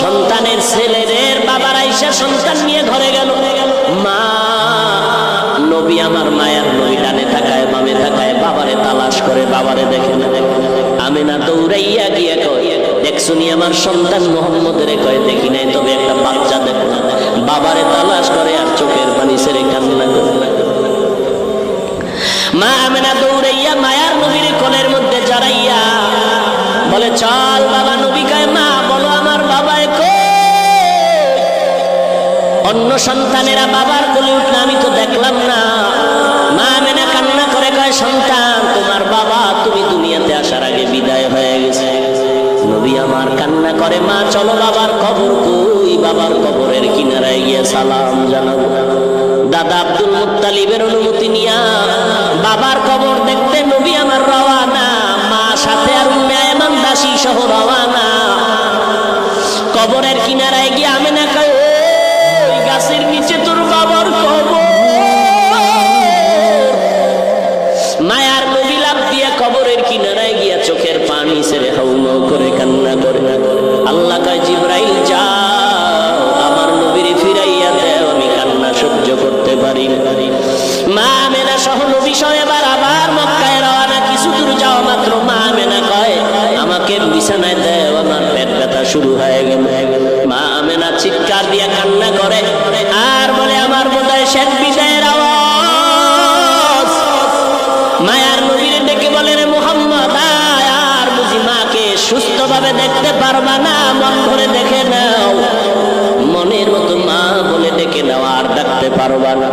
সন্তানের ছেলেদের বাবার আইসা সন্তান নিয়ে ঘরে গেল। মা, নবী আমার মায়ের নই ডানে থাকায়, বামে থাকায়, বাবারে তালাশ করে, বাবারে দেখে না। আমি না দৌড়াইয়া গিয়ে কয়, দেখছুনি আমার সন্তান মোহাম্মদের কয়ে, দেখি নাই তবে একটা বাচ্চা দেখো বাবারে তালাশ করে আর চোখের পানি সেরে কান্না মা আমি না দৌড়াইয়া মায়ার নবীর কোলের মধ্যে অন্য সন্তানেরা বাবার কোলে উঠলে আমি তো দেখলাম না। মা মেনা কান্না করে কয়, সন্তান, তোমার বাবা তুমি দুনিয়াতে আসার আগে বিদায় হয়ে গেছে। নবী আমার কান্না করে, মা, চলো বাবার কবর কই? বাবার কবরের কিনারায় গিয়ে সালাম জানাব দাদা আব্দুল মুত্তালিবের অনুমতি নিয়া বাবার কবর দেখতে নবী আমার রওয়ানা। মা সাথে আর উম্মে দাসী সহ রওয়ানা। কবরের কিনারায় গিয়ে আমি না কয় গাছের নিচে তোর বাবার কবর। মায়ার নবী লাভ দিয়ে কবরের কিনারায় গিয়া চোখের পানি ছেড়ে হাউমাউ করে কান্না করে। আল্লাহ কয়, জিব্রাইল, যাও, আমার নবীর ফিরাইয়া দেও, আমি কান্না সহ্য করতে পারি না। মা মেনা সহ নবী এবার আবার মক্কায় রওনা, কিছু দূর যাওয়া মাত্র মা মেনা কয়, আমাকে বিছানায় দেও, আমার পেট ব্যথা শুরু হয়ে গেল। মা আমেনা চিৎকার দিয়ে কান্না নবীর ডেকে বলে রে মোহাম্মদ আর বুঝি মাকে সুস্থভাবে দেখতে পারবা না, মন ভরে দেখে নাও। মনের মতো মা বলে ডেকে নাও, আর ডাকতে পারবা না।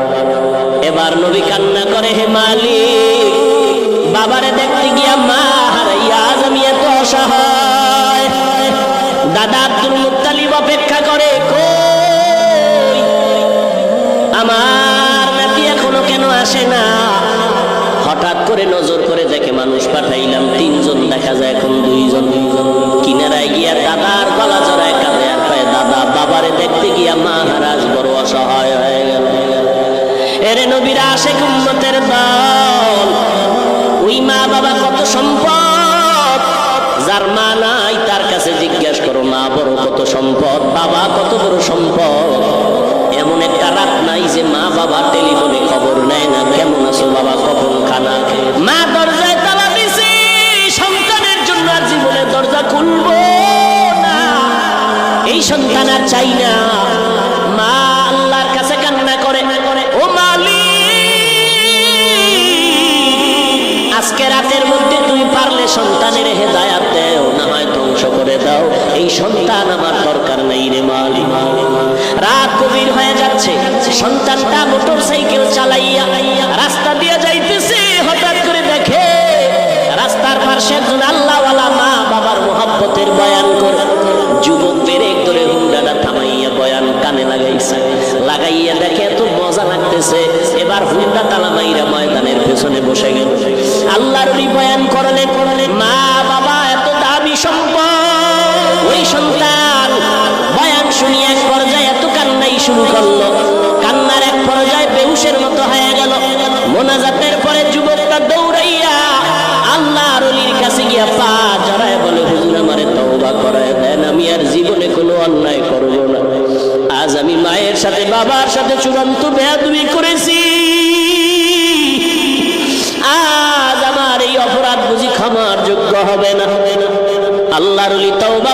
এবার নবী কান্না করে, হে মালিক, বাবারে দেখতে গিয়া মা হারাইয়া আজ আমি এত অসহায়। দাদা আব্দুল মুত্তালিব অপেক্ষা করে, কই, আমার নাতি এখনও কেন আসে না? হঠাৎ করে নজর করে দেখে মানুষ পাঠাইলাম, তিনজন দেখা যায় এখন দুইজন। কিনারায় গিয়া দাদার গলা জড়ায় কাঁদে আর পায় দাদা, বাবারে দেখতে গিয়া মা হারাস বড় অসহায় হয়ে গেল। এরে নবীরা আসে উম্মতের দল, ওই মা বাবা কত সম্পদ, যার মা নাই তার কাছে জিজ্ঞাসা করো, মা বড় কত সম্পদ, বাবা কত বড় সম্পদ? এমন একটা রাত নাই যে মা বাবা টেলিফোনে চাই না। মা আল্লাহর কাছে কান্না করে, ও মালিক, আজকে রাতের মধ্যে তুই পারলে সন্তানের হেদায়াত দেও, না হয় ধ্বংস করে দাও। এই সন্তান আমার দরকার নেই রে মালি রাত গভীর হয়ে যাচ্ছে, সন্তানটা মোটর সাইকেল চালাইয়া রাস্তা দিয়ে যাইতেছে, হঠাৎ করে দেখে রাস্তার পাশে একজন আল্লাহওয়ালা এবার হুন্ডা তালা মাইরা ময়দানের পেছনে বসে গেল। আল্লাহর বয়ান করলে করলে মা বাবা, এত দামি সম্পদ। ওই সন্তান বয়ান শুনি এক পর্যায়ে এত কান্নাই শুরু করল। কান্নার এক পর্যায়ে বেউসের মতো হয়ে গেল। মোনাজাতের পরে যুবকটা দৌড়াইয়া আল্লাহর কাছে গিয়া পা জড়ায় বলে, হুজুর আমারে তওবা করায় দেন, আমি আর জীবনে কোনো অন্যায় মায়ের সাথে বাবার সাথে চূড়ান্ত বেয়াদবি করেছি। আজ আমার এই অপরাধ বুঝি ক্ষমার যোগ্য হবে না। আল্লাহর তওবা